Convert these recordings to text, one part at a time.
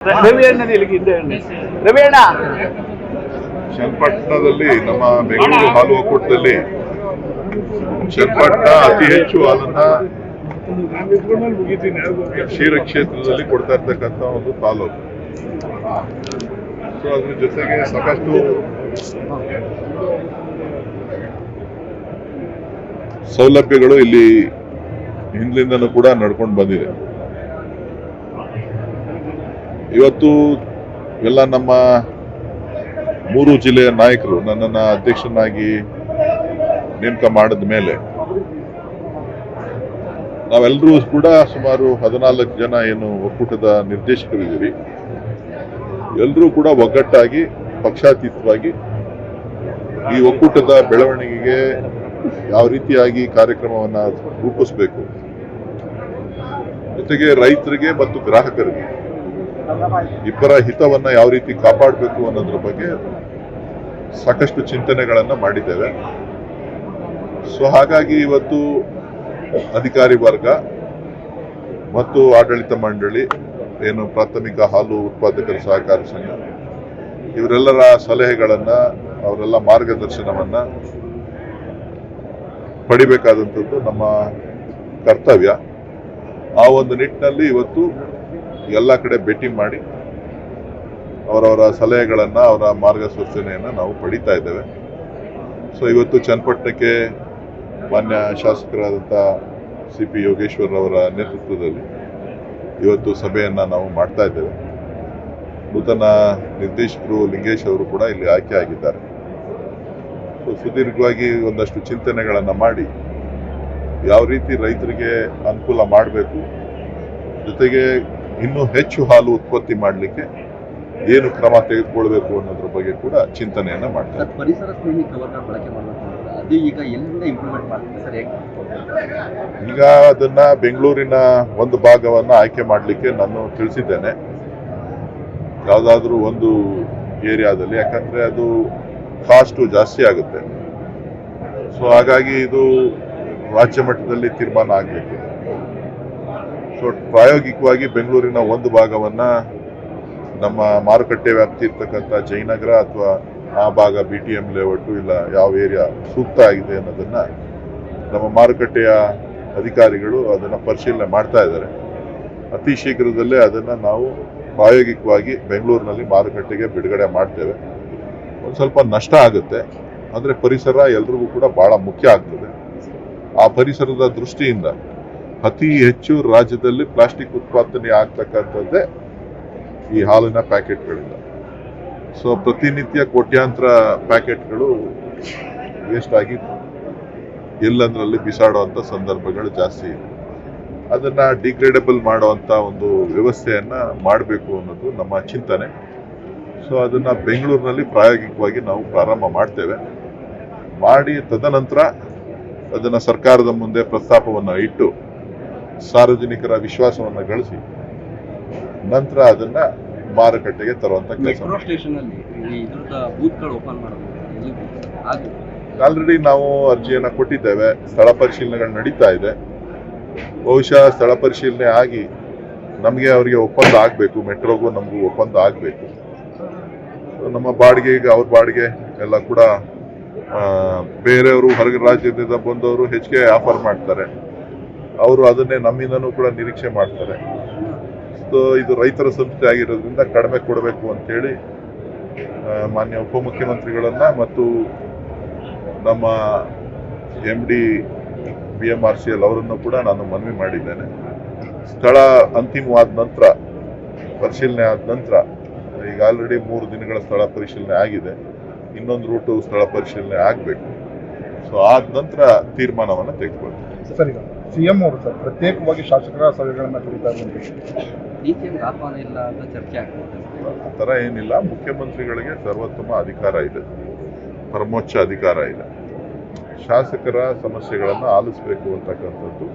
ರವಿ ಅಣ್ಣನ ಇಲ್ಲಿಗೆ ಹಿಂದೆ ಹೇಳಿ. ರವಿ ಅಣ್ಣ. ಚನ್ನಪಟ್ಟಣದಲ್ಲಿ ನಮ್ಮ ಬೆಂಗಳೂರು ಹಾಲು ಒಕ್ಕೂಟದಲ್ಲಿ ಚನ್ನಪಟ್ಟಣ ಅತಿ ಹೆಚ್ಚು ಹಾಲನ್ನ ಕ್ಷೀರ ಕ್ಷೇತ್ರದಲ್ಲಿ ಕೊಡ್ತಾ ಇರ್ತಕ್ಕಂಥ ಒಂದು ತಾಲೂಕು. ಸೊ ಅದ್ರ ಜೊತೆಗೆ ಸಾಕಷ್ಟು ಸೌಲಭ್ಯಗಳು ಇಲ್ಲಿ ಹಿಂದಿನಿಂದನೂ ಕೂಡ ನಡ್ಕೊಂಡು ಬಂದಿದೆ. ಇವತ್ತು ಎಲ್ಲ ನಮ್ಮ ಮೂರು ಜಿಲ್ಲೆಯ ನಾಯಕರು ನನ್ನನ್ನು ಅಧ್ಯಕ್ಷನಾಗಿ ನೇಮಕ ಮಾಡಿದ ಮೇಲೆ ನಾವೆಲ್ಲರೂ ಕೂಡ ಸುಮಾರು ಹದಿನಾಲ್ಕು ಜನ ಏನು ಒಕ್ಕೂಟದ ನಿರ್ದೇಶಕರಿದ್ದೀರಿ. ಎಲ್ಲರೂ ಕೂಡ ಒಗ್ಗಟ್ಟಾಗಿ, ಪಕ್ಷಾತೀತವಾಗಿ ಈ ಒಕ್ಕೂಟದ ಬೆಳವಣಿಗೆಗೆ ಯಾವ ರೀತಿಯಾಗಿ ಕಾರ್ಯಕ್ರಮವನ್ನ ರೂಪಿಸಬೇಕು. ಜೊತೆಗೆ ರೈತರಿಗೆ ಮತ್ತು ಗ್ರಾಹಕರಿಗೆ ಇಬ್ಬರ ಹಿತವನ್ನ ಯಾವ ರೀತಿ ಕಾಪಾಡಬೇಕು ಅನ್ನೋದ್ರ ಬಗ್ಗೆ ಸಾಕಷ್ಟು ಚಿಂತನೆಗಳನ್ನ ಮಾಡಿದ್ದೇವೆ. ಸೊ, ಹಾಗಾಗಿ ಇವತ್ತು ಅಧಿಕಾರಿ ವರ್ಗ ಮತ್ತು ಆಡಳಿತ ಮಂಡಳಿ, ಏನು ಪ್ರಾಥಮಿಕ ಹಾಲು ಉತ್ಪಾದಕರ ಸಹಕಾರ ಸಂಘ, ಇವರೆಲ್ಲರ ಸಲಹೆಗಳನ್ನ, ಅವರೆಲ್ಲ ಮಾರ್ಗದರ್ಶನವನ್ನ ಪಡಿಬೇಕಾದಂಥದ್ದು ನಮ್ಮ ಕರ್ತವ್ಯ. ಆ ಒಂದು ನಿಟ್ಟಿನಲ್ಲಿ ಇವತ್ತು ಎಲ್ಲ ಕಡೆ ಭೇಟಿ ಮಾಡಿ ಅವರವರ ಸಲಹೆಗಳನ್ನು, ಅವರ ಮಾರ್ಗಸೂಚನೆಯನ್ನು ನಾವು ಪಡಿತಾ ಇದ್ದೇವೆ. ಸೊ ಇವತ್ತು ಚನ್ನಪಟ್ಟಣಕ್ಕೆ ಮಾನ್ಯ ಶಾಸಕರಾದಂಥ ಸಿ ಪಿ ಯೋಗೇಶ್ವರ್ ಅವರ ನೇತೃತ್ವದಲ್ಲಿ ಇವತ್ತು ಸಭೆಯನ್ನು ನಾವು ಮಾಡ್ತಾ ಇದ್ದೇವೆ. ನೂತನ ನಿರ್ದೇಶಕರು ಲಿಂಗೇಶ್ ಅವರು ಕೂಡ ಇಲ್ಲಿ ಆಯ್ಕೆ ಆಗಿದ್ದಾರೆ. ಸೊ ಸುದೀರ್ಘವಾಗಿ ಒಂದಷ್ಟು ಚಿಂತನೆಗಳನ್ನು ಮಾಡಿ ಯಾವ ರೀತಿ ರೈತರಿಗೆ ಅನುಕೂಲ ಮಾಡಬೇಕು, ಜೊತೆಗೆ ಇನ್ನೂ ಹೆಚ್ಚು ಹಾಲು ಉತ್ಪತ್ತಿ ಮಾಡಲಿಕ್ಕೆ ಏನು ಕ್ರಮ ತೆಗೆದುಕೊಳ್ಬೇಕು ಅನ್ನೋದ್ರ ಬಗ್ಗೆ ಕೂಡ ಚಿಂತನೆಯನ್ನ ಮಾಡ್ತಾರೆ ಸರ್ ಪರಿಸರ ಸ್ನೇಹಿ ಕವರ್ನ ಬಳಕೆ ಮಾಡಬೇಕು ಅಂತ ಅದು ಈಗ ಎಲ್ಲಿಂದ ಇಂಪ್ಲಿಮೆಂಟ್ ಮಾಡ್ತೀವಿ ಸರ್ ಈಗ ಅದನ್ನ ಬೆಂಗಳೂರಿನ ಒಂದು ಭಾಗವನ್ನ ಆಯ್ಕೆ ಮಾಡಲಿಕ್ಕೆ ನಾನು ತಿಳಿಸಿದ್ದೇನೆ. ಯಾವುದಾದ್ರೂ ಒಂದು ಏರಿಯಾದಲ್ಲಿ ಯಾಕಂದ್ರೆ ಅದು ಕಾಸ್ಟು ಜಾಸ್ತಿ ಆಗುತ್ತೆ. ಸೊ ಹಾಗಾಗಿ ಇದು ರಾಜ್ಯ ಮಟ್ಟದಲ್ಲಿ ತೀರ್ಮಾನ ಆಗಬೇಕು. ಸೊ ಪ್ರಾಯೋಗಿಕವಾಗಿ ಬೆಂಗಳೂರಿನ ಒಂದು ಭಾಗವನ್ನು ನಮ್ಮ ಮಾರುಕಟ್ಟೆ ವ್ಯಾಪ್ತಿ ಇರ್ತಕ್ಕಂಥ ಜಯನಗರ ಅಥವಾ ಆ ಭಾಗ ಬಿ ಟಿ ಎಂ ಲೇಔಟು ಇಲ್ಲ, ಯಾವ ಏರಿಯಾ ಸೂಕ್ತ ಆಗಿದೆ ಅನ್ನೋದನ್ನು ನಮ್ಮ ಮಾರುಕಟ್ಟೆಯ ಅಧಿಕಾರಿಗಳು ಅದನ್ನು ಪರಿಶೀಲನೆ ಮಾಡ್ತಾ ಇದ್ದಾರೆ. ಅತಿ ಶೀಘ್ರದಲ್ಲೇ ಅದನ್ನು ನಾವು ಪ್ರಾಯೋಗಿಕವಾಗಿ ಬೆಂಗಳೂರಿನಲ್ಲಿ ಮಾರುಕಟ್ಟೆಗೆ ಬಿಡುಗಡೆ ಮಾಡ್ತೇವೆ. ಒಂದು ಸ್ವಲ್ಪ ನಷ್ಟ ಆಗುತ್ತೆ, ಅಂದರೆ ಪರಿಸರ ಎಲ್ರಿಗೂ ಕೂಡ ಭಾಳ ಮುಖ್ಯ ಆಗ್ತದೆ. ಆ ಪರಿಸರದ ದೃಷ್ಟಿಯಿಂದ ಅತಿ ಹೆಚ್ಚು ರಾಜ್ಯದಲ್ಲಿ ಪ್ಲಾಸ್ಟಿಕ್ ಉತ್ಪಾದನೆ ಆಗ್ತಕ್ಕಂಥದ್ದೇ ಈ ಹಾಲಿನ ಪ್ಯಾಕೆಟ್ಗಳಿಂದ. ಸೊ ಪ್ರತಿನಿತ್ಯ ಕೋಟ್ಯಾಂತರ ಪ್ಯಾಕೆಟ್ಗಳು ವೇಸ್ಟ್ ಆಗಿ ಎಲ್ಲಂದ್ರಲ್ಲಿ ಬಿಸಾಡುವಂತ ಸಂದರ್ಭಗಳು ಜಾಸ್ತಿ ಇದೆ ಅದನ್ನ ಡಿಗ್ರೇಡಬಲ್ ಮಾಡುವಂಥ ಒಂದು ವ್ಯವಸ್ಥೆಯನ್ನು ಮಾಡಬೇಕು ಅನ್ನೋದು ನಮ್ಮ ಚಿಂತನೆ. ಸೊ ಅದನ್ನ ಬೆಂಗಳೂರಿನಲ್ಲಿ ಪ್ರಾಯೋಗಿಕವಾಗಿ ನಾವು ಪ್ರಾರಂಭ ಮಾಡ್ತೇವೆ. ಮಾಡಿ ತದನಂತರ ಅದನ್ನ ಸರ್ಕಾರದ ಮುಂದೆ ಪ್ರಸ್ತಾಪವನ್ನು ಇಟ್ಟು ಸಾರ್ವಜನಿಕರ ವಿಶ್ವಾಸವನ್ನು ಗಳಿಸಿ ನಂತರ ಅದನ್ನ ಮಾರುಕಟ್ಟೆಗೆ ತರುವಂತ ಕೆಲಸ ಆಲ್ರೆಡಿ ನಾವು ಅರ್ಜಿಯನ್ನ ಕೊಟ್ಟಿದ್ದೇವೆ. ಸ್ಥಳ ಪರಿಶೀಲನೆಗಳು ನಡೀತಾ ಇದೆ. ಬಹುಶಃ ಸ್ಥಳ ಪರಿಶೀಲನೆ ಆಗಿ ನಮಗೆ ಅವರಿಗೆ ಒಪ್ಪಂದ ಆಗಬೇಕು. ಮೆಟ್ರೋಗೂ ನಮಗೂ ಒಪ್ಪಂದ ಆಗಬೇಕು. ನಮ್ಮ ಬಾಡಿಗೆಗೆ ಅವ್ರ ಬಾಡಿಗೆ ಎಲ್ಲ ಕೂಡ ಬೇರೆಯವರು ಹೊರಗೆ ರಾಜ್ಯದಿಂದ ಬಂದವರು ಹೆಚ್ಚಿಗೆ ಆಫರ್ ಮಾಡ್ತಾರೆ. ಅವರು ಅದನ್ನೇ ನಮ್ಮಿಂದನೂ ಕೂಡ ನಿರೀಕ್ಷೆ ಮಾಡ್ತಾರೆ. ಸೊ ಇದು ರೈತರ ಸಂಸ್ಥೆ ಆಗಿರೋದ್ರಿಂದ ಕಡಿಮೆ ಕೊಡಬೇಕು ಅಂತೇಳಿ ಮಾನ್ಯ ಉಪಮುಖ್ಯಮಂತ್ರಿಗಳನ್ನು ಮತ್ತು ನಮ್ಮ M D B M R C L ಅವರನ್ನು ಕೂಡ ನಾನು ಮನವಿ ಮಾಡಿದ್ದೇನೆ. ಸ್ಥಳ ಅಂತಿಮವಾದ ನಂತರ, ಪರಿಶೀಲನೆ ಆದ ನಂತರ, ಈಗ ಆಲ್ರೆಡಿ ಮೂರು ದಿನಗಳ ಸ್ಥಳ ಪರಿಶೀಲನೆ ಆಗಿದೆ. ಇನ್ನೊಂದು ರೂಟು ಸ್ಥಳ ಪರಿಶೀಲನೆ ಆಗಬೇಕು. ಸೊ ಆದ ನಂತರ ತೀರ್ಮಾನವನ್ನು ತೆಗೆದುಕೊಳ್ತೀನಿ ಸಿಎಂ ಅವರು ಸರ್ ಪ್ರತ್ಯೇಕವಾಗಿ ಶಾಸಕರ ಸಭೆಗಳನ್ನು ಕರೀತಾ ಆ ಥರ ಏನಿಲ್ಲ. ಮುಖ್ಯಮಂತ್ರಿಗಳಿಗೆ ಸರ್ವೋತ್ತಮ ಅಧಿಕಾರ ಇದೆ. ಪರಮೋಚ್ಚ ಅಧಿಕಾರ ಇದೆ. ಶಾಸಕರ ಸಮಸ್ಯೆಗಳನ್ನು ಆಲಿಸಬೇಕು ಅಂತಕ್ಕಂಥದ್ದು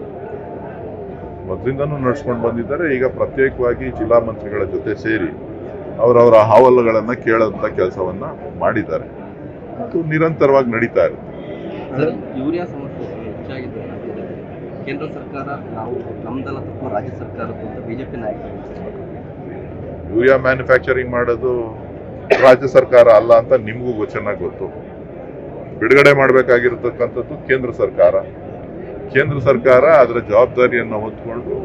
ಮೊದಲಿಂದನೂ ನಡೆಸ್ಕೊಂಡು ಬಂದಿದ್ದಾರೆ. ಈಗ ಪ್ರತ್ಯೇಕವಾಗಿ ಜಿಲ್ಲಾ ಮಂತ್ರಿಗಳ ಜೊತೆ ಸೇರಿ ಅವರವರ ಹಾವಲುಗಳನ್ನು ಕೇಳೋಂಥ ಕೆಲಸವನ್ನು ಮಾಡಿದ್ದಾರೆ. ಅದು ನಿರಂತರವಾಗಿ ನಡೀತಾ ಇರುತ್ತೆ ಸರ್ ಯೂರಿಯಾ ಸಮಸ್ಯೆ ಹೆಚ್ಚಾಗಿದೆ ರಾಜ್ಯದಲ್ಲಿ ಕೇಂದ್ರ ಸರ್ಕಾರ, ನಾವು ನಮ್ದಲ್ಲ ತಪ್ಪು, ರಾಜ್ಯ ಸರ್ಕಾರದ್ದು ಅಂತ ಬಿಜೆಪಿ ನಾಯಕರು ಯೂರಿಯಾ ಮ್ಯಾನುಫ್ಯಾಕ್ಚರಿಂಗ್ ಮಾಡೋದು ರಾಜ್ಯ ಸರ್ಕಾರ ಅಲ್ಲ ಅಂತ ನಿಮಗೂ ಚೆನ್ನಾಗಿ ಗೊತ್ತು. ಬಿಡುಗಡೆ ಮಾಡಬೇಕಾಗಿರತಕ್ಕಂಥದ್ದು ಕೇಂದ್ರ ಸರ್ಕಾರ. ಕೇಂದ್ರ ಸರ್ಕಾರ ಅದರ ಜವಾಬ್ದಾರಿಯನ್ನು ಹೊತ್ಕೊಂಡು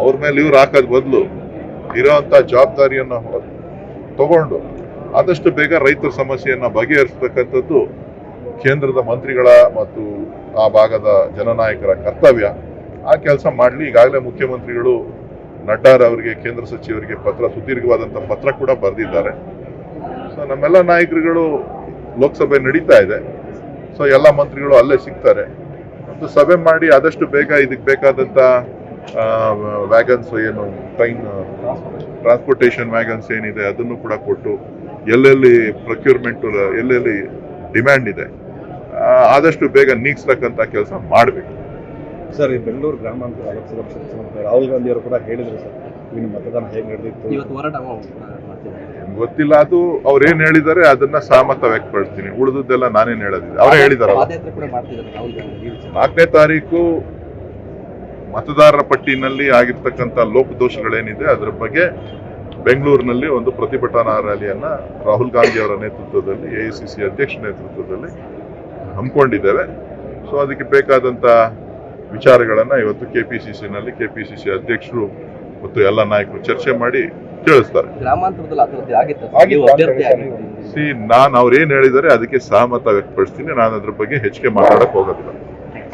ಅವ್ರ ಮೇಲೆ ಇವ್ರು ಹಾಕೋದ್ ಬದಲು ಇರೋಂಥ ಜವಾಬ್ದಾರಿಯನ್ನು ತಗೊಂಡು ಆದಷ್ಟು ಬೇಗ ರೈತರ ಸಮಸ್ಯೆಯನ್ನ ಬಗೆಹರಿಸತಕ್ಕಂಥದ್ದು ಕೇಂದ್ರದ ಮಂತ್ರಿಗಳ ಮತ್ತು ಆ ಭಾಗದ ಜನನಾಯಕರ ಕರ್ತವ್ಯ, ಆ ಕೆಲಸ ಮಾಡಲಿ. ಈಗಾಗಲೇ ಮುಖ್ಯಮಂತ್ರಿಗಳು ನಡ್ಡಾರವರಿಗೆ ಕೇಂದ್ರ ಸಚಿವರಿಗೆ ಪತ್ರ ಸುದೀರ್ಘವಾದಂಥ ಪತ್ರ ಕೂಡ ಬರೆದಿದ್ದಾರೆ. ಸೊ ನಮ್ಮೆಲ್ಲ ನಾಯಕರುಗಳು ಲೋಕಸಭೆ ನಡೀತಾ ಇದೆ. ಸೊ ಎಲ್ಲ ಮಂತ್ರಿಗಳು ಅಲ್ಲೇ ಸಿಗ್ತಾರೆ. ಒಂದು ಸಭೆ ಮಾಡಿ ಆದಷ್ಟು ಬೇಗ ಇದಕ್ಕೆ ಬೇಕಾದಂಥ ವ್ಯಾಗನ್ಸ್ ಏನು, ಟ್ರೈನ್, ಟ್ರಾನ್ಸ್ಪೋರ್ಟೇಷನ್ ವ್ಯಾಗನ್ಸ್ ಏನಿದೆ ಅದನ್ನು ಕೂಡ ಕೊಟ್ಟು ಎಲ್ಲೆಲ್ಲಿ ಪ್ರೊಕ್ಯೂರ್ಮೆಂಟ್, ಎಲ್ಲೆಲ್ಲಿ ಡಿಮ್ಯಾಂಡ್ ಇದೆ ಆದಷ್ಟು ಬೇಗ ನೀಗಿಸ್ತಕ್ಕಂಥ ಕೆಲಸ ಮಾಡಬೇಕು. ಸರ್ ಈ ಬೆಂಗಳೂರು ಗ್ರಾಮಾಂತರ ಲೋಕಸಭಾ ಕ್ಷೇತ್ರ ರಾಹುಲ್ ಗಾಂಧಿ ಅವರು ಕೂಡ ಹೇಳಿದ್ರು ಸರ್ ಇನ್ನು ಮತದಾನ ಹೇಗೆ ನಡೆದಿತ್ತು ಇವತ್ತು ಹೋರಾಟ ಗೊತ್ತಿಲ್ಲ ಅದು ಅವ್ರು ಏನ್ ಹೇಳಿದ್ದಾರೆ ಅದನ್ನ ಸಹಮತ ವ್ಯಕ್ತಪಡಿಸ್ತೀನಿ. ಉಳಿದದ್ದೆಲ್ಲ ನಾನೇನ್ ಹೇಳೋದಿಲ್ಲ. ಅವರೇ ವಿಚಾರ ನಾಲ್ಕನೇ ತಾರೀಕು ಮತದಾರರ ಪಟ್ಟಿನಲ್ಲಿ ಆಗಿರ್ತಕ್ಕಂಥ ಲೋಪದೋಷಗಳೇನಿದೆ ಅದರ ಬಗ್ಗೆ ಬೆಂಗಳೂರಿನಲ್ಲಿ ಒಂದು ಪ್ರತಿಭಟನಾ ರ್ಯಾಲಿಯನ್ನ ರಾಹುಲ್ ಗಾಂಧಿ ಅವರ ನೇತೃತ್ವದಲ್ಲಿ ಎಐಸಿಸಿ ಅಧ್ಯಕ್ಷ ನೇತೃತ್ವದಲ್ಲಿ ಹಮ್ಮಿಕೊಂಡಿದ್ದೇವೆ. ಸೊ ಅದಕ್ಕೆ ಬೇಕಾದಂತ ವಿಚಾರಗಳನ್ನ ಇವತ್ತು ಕೆಪಿಸಿಸಿನಲ್ಲಿ ಕೆಪಿಸಿಸಿ ಅಧ್ಯಕ್ಷರು ಮತ್ತು ಎಲ್ಲ ನಾಯಕರು ಚರ್ಚೆ ಮಾಡಿ ತಿಳಿಸ್ತಾರೆ ಗ್ರಾಮಾಂತರದಲ್ಲಿ ಅಭಿವೃದ್ಧಿ ಆಗಿತ್ತು ಆಗಿತ್ತು ನೀವು ಅಂತ ಅಭ್ಯರ್ಥಿ ಆಗಿತ್ತು ಸಿ ನಾನು ಅವ್ರು ಏನು ಹೇಳಿದ್ದಾರೆ ಅದಕ್ಕೆ ಸಹಮತ ವ್ಯಕ್ತಪಡಿಸ್ತೀನಿ. ನಾನು ಅದ್ರ ಬಗ್ಗೆ ಹೆಚ್ಚಿಗೆ ಮಾತಾಡಕ್ ಹೋಗೋದಿಲ್ಲ.